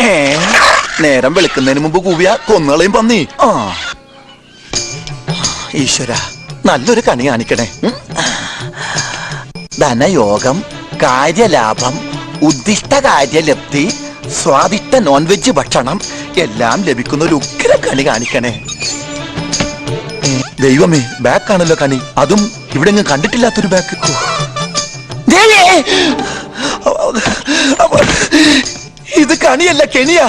നേരം വെളുക്കുന്നതിന് മുമ്പ് കൂവിയ കൊന്നളയും പന്നി. ആ. ഈശ്വര നല്ലൊരു കണി കാണിക്കണേ. ധനയോഗം കാര്യലാഭം ഉദ്ദിഷ്ട കാര്യലബ്ധി സ്വാദിഷ്ട നോൺ വെജ് ഭക്ഷണം എല്ലാം ലഭിക്കുന്ന ഒരു ഉഗ്ര കണി കാണിക്കണേ. ദൈവമേ ബാക്കാണല്ലോ കണി. അതും ഇവിടെ കണ്ടിട്ടില്ലാത്തൊരു ബാക്ക്. കണിയല്ല കെണിയ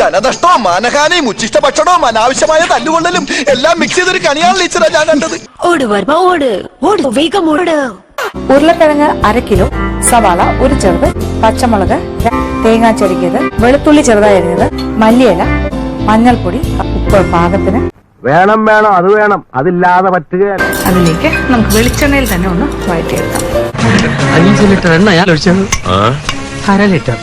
ധനനഷ്ടവും മാനഹാനിയും ഉച്ചിഷ്ട ഭക്ഷണവും അനാവശ്യമായ തല്ലുകൊള്ളലും എല്ലാം മിക്സ് ചെയ്തൊരു കണിയാണ് ടീച്ചറാ ഞാൻ കണ്ടത്. ഓട് വർമ്മ ഓട് ഓട് വേഗം ഓട്. ഉരുളക്കിഴങ്ങ് അര കിലോ സവാള ഒരു ചെറുത് പച്ചമുളക് തേങ്ങാ ചെറുകിയത് വെളുത്തുള്ളി ചെറുതായി അരിഞ്ഞത് മല്ലിയില മഞ്ഞൾപ്പൊടി ഉപ്പ് പാകത്തിന്. വേണം വേണം അത് വേണം അതില്ലാതെ പറ്റുകയല്ല അതിലേക്ക് നമുക്ക് വെളിച്ചെണ്ണയിൽ തന്നെ ഒന്ന് വഴറ്റിയെടുക്കാം. അഞ്ച് ലിറ്റർ എണ്ണ ഞാൻ ഒഴിച്ചത്? അര ലിറ്റർ.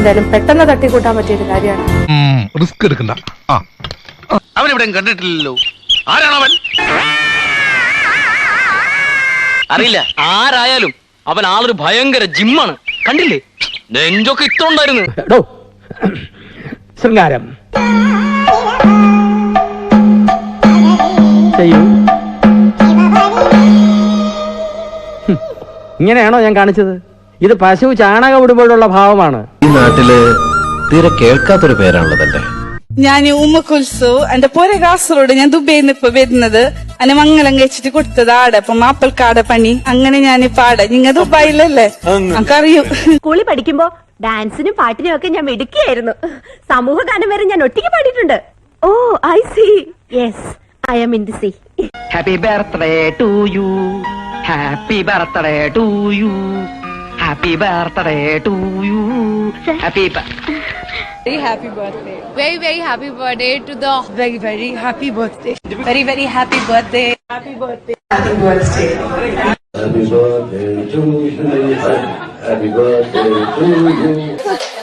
എന്തായാലും പെട്ടെന്ന് തട്ടിക്കൂട്ടാൻ പറ്റിയൊരു കാര്യമാണ്. റിസ്ക് എടുക്കണ്ട. അവൻ അവനെവിടെ കണ്ടിട്ടില്ലല്ലോ. ആരാണവൻ അറിയില്ല. ആരായാലും അവൻ ആളൊരു ഭയങ്കര ജിമ്മാണ്. കണ്ടില്ലേ? നെഞ്ചൊക്കെ ഇത്ര ഉണ്ടായിരുന്നു എടോ ശൃംഗാരം. ചെയ്യൂ. ഇങ്ങനെയാണോ ഞാൻ കാണിച്ചത്? ഇത് പശു ചാണകം ഇടുമ്പോഴുള്ള ഭാവമാണ്. ഈ നാട്ടിൽ തീരെ കേൾക്കാത്തൊരു പേരാണല്ലോ തന്റെ ഞാൻ ഉമ്മ കുൽസു എന്റെ പോരെ കാസർഗോഡ് ഞാൻ ദുബൈയിൽ നിന്ന് ഇപ്പൊ വരുന്നത്. അന്നെ മംഗലം കഴിച്ചിട്ട് കൊടുത്തത് ആടെ അപ്പൊ മാപ്പിൾക്കാടെ പണി. അങ്ങനെ ഞാൻ ഇപ്പൊ ആടെ. നിങ്ങ ദുബായിലല്ലേ? നമുക്കറിയൂ സ്കൂളിൽ പഠിക്കുമ്പോ ഡാൻസിനും പാട്ടിനും ഒക്കെ ഞാൻ മിടുക്കിയായിരുന്നു. സമൂഹ ഗാനം വരെ ഞാൻ ഒറ്റയ്ക്ക് പാടിയിട്ടുണ്ട്. ഓ I see. Yes I'm in the sea happy birthday to you happy birthday to you Happy birthday to you. Happy birthday. Very happy birthday. Very very happy birthday to the very very happy birthday. Very very happy birthday. Happy birthday. Happy birthday. Happy birthday to you. Happy birthday to you.